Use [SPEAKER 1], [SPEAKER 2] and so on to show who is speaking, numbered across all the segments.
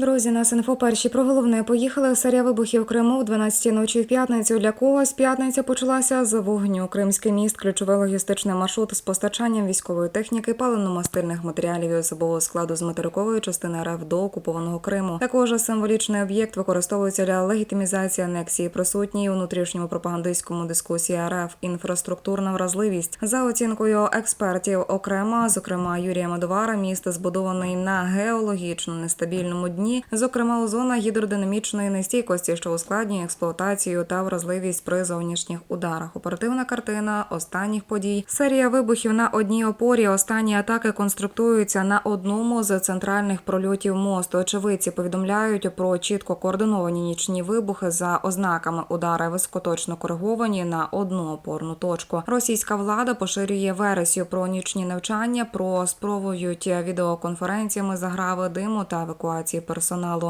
[SPEAKER 1] Друзі, нас інфо перші про головне поїхали. Серія вибухів Криму в 12 ночі в п'ятницю. Для когось п'ятниця почалася з вогню. Кримський міст, ключовий логістичний маршрут з постачанням військової техніки, паливно-мастильних матеріалів і особового складу з материкової частини РФ до окупованого Криму. Також символічний об'єкт використовується для легітимізації анексії, присутній у внутрішньому пропагандистському дискусії РФ. Інфраструктурна вразливість за оцінкою експертів окремо, зокрема Юрія Мадовара, міст збудований на геологічно нестабільному дні, зокрема у зонах гідродинамічної нестійкості, що ускладнює експлуатацію та вразливість при зовнішніх ударах. Оперативна картина останніх подій. Серія вибухів на одній опорі. Останні атаки конструктуються на одному з центральних прольотів мосту. Очевидці повідомляють про чітко координовані нічні вибухи за ознаками удари високоточно кориговані на одну опорну точку. Російська влада поширює версію про нічні навчання, про спробують відеоконференціями заграви диму та евакуації персоналу.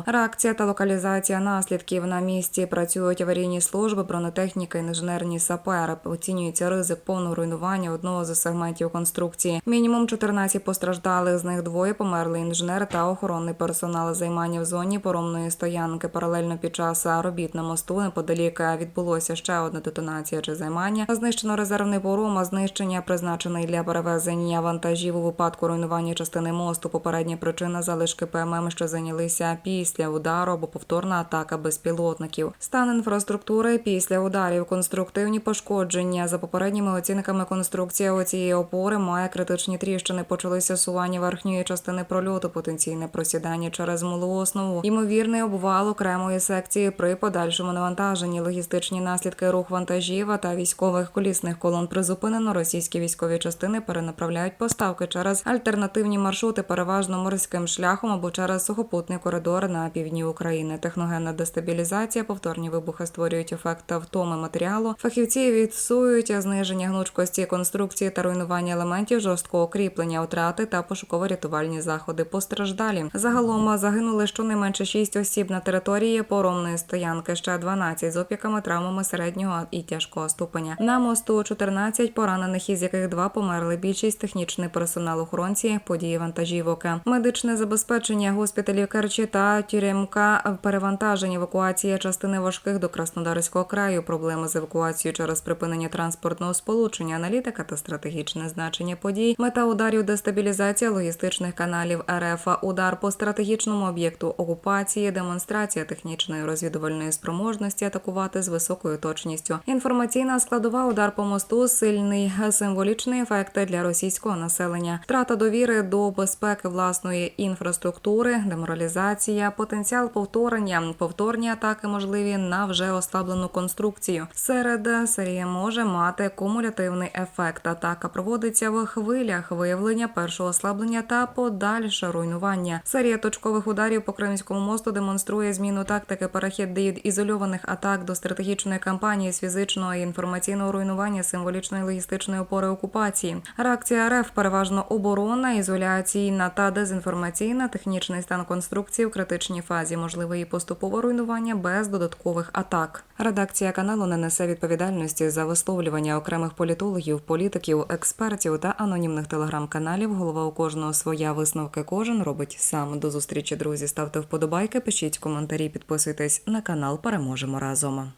[SPEAKER 1] Реакція та локалізація наслідків на місці працюють аварійні служби, бронетехніка, інженерні сапери. Оцінюється ризик повного руйнування одного з сегментів конструкції. Мінімум 14 постраждалих, з них двоє померли інженер та охоронний персонал. Займання в зоні поромної стоянки. Паралельно під час робіт на мосту неподалік відбулося ще одна детонація чи займання. Знищено резервний пором, а знищення призначений для перевезення вантажів у випадку руйнування частини мосту. Попередня причина залишки ПММ, що зайнялися після удару або повторна атака безпілотників. Стан інфраструктури після ударів, конструктивні пошкодження. За попередніми оцінками, конструкція у цієї опори має критичні тріщини. Почалися сування верхньої частини прольоту, потенційне просідання через мулу основу. Ймовірний обвал окремої секції при подальшому навантаженні, логістичні наслідки рух вантажів та військових колісних колон призупинено. Російські військові частини перенаправляють поставки через альтернативні маршрути, переважно морським шляхом або через сухопутний коридор на півдні України. Техногенна дестабілізація, повторні вибухи створюють ефект втоми матеріалу. Фахівці відсують зниження гнучкості конструкції та руйнування елементів жорсткого кріплення, втрати та пошуково-рятувальні заходи. Постраждалі загалом загинули щонайменше 6 осіб на території поромної стоянки. Ще 12 з опіками, травмами середнього і тяжкого ступеня. На мосту 14 поранених, із яких два померли. Більшість технічний персонал охоронці, події вантажівок, медичне забезпечення госпіталів Керчі та Тюремка, перевантаження евакуація частини важких до Краснодарського краю, проблеми з евакуацією через припинення транспортного сполучення, аналітика та стратегічне значення подій, мета ударів дестабілізація логістичних каналів РФ, удар по стратегічному об'єкту окупації, демонстрація технічної розвідувальної спроможності атакувати з високою точністю. Інформаційна складова удар по мосту сильний. Символічний ефект для російського населення, втрата довіри до безпеки власної інфраструктури, деморалізація, потенціал повторення, повторні атаки можливі на вже ослаблену конструкцію. Серед серія може мати кумулятивний ефект. Атака проводиться в хвилях виявлення першого ослаблення та подальше руйнування. Серія точкових ударів по Кримському мосту демонструє зміну тактики перехід від ізольованих атак до стратегічної кампанії з фізичного і інформаційного руйнування символічної логістичної опори окупації. Реакція РФ переважно оборонна, ізоляційна та дезінформаційна, технічний стан конструкції в критичній фазі, можливе і поступове руйнування без додаткових атак. Редакція каналу не несе відповідальності за висловлювання окремих політологів, політиків, експертів та анонімних телеграм-каналів. Голова у кожного своя висновки. Кожен робить сам. До зустрічі, друзі. Ставте вподобайки, пишіть коментарі, підписуйтесь на канал. Переможемо разом.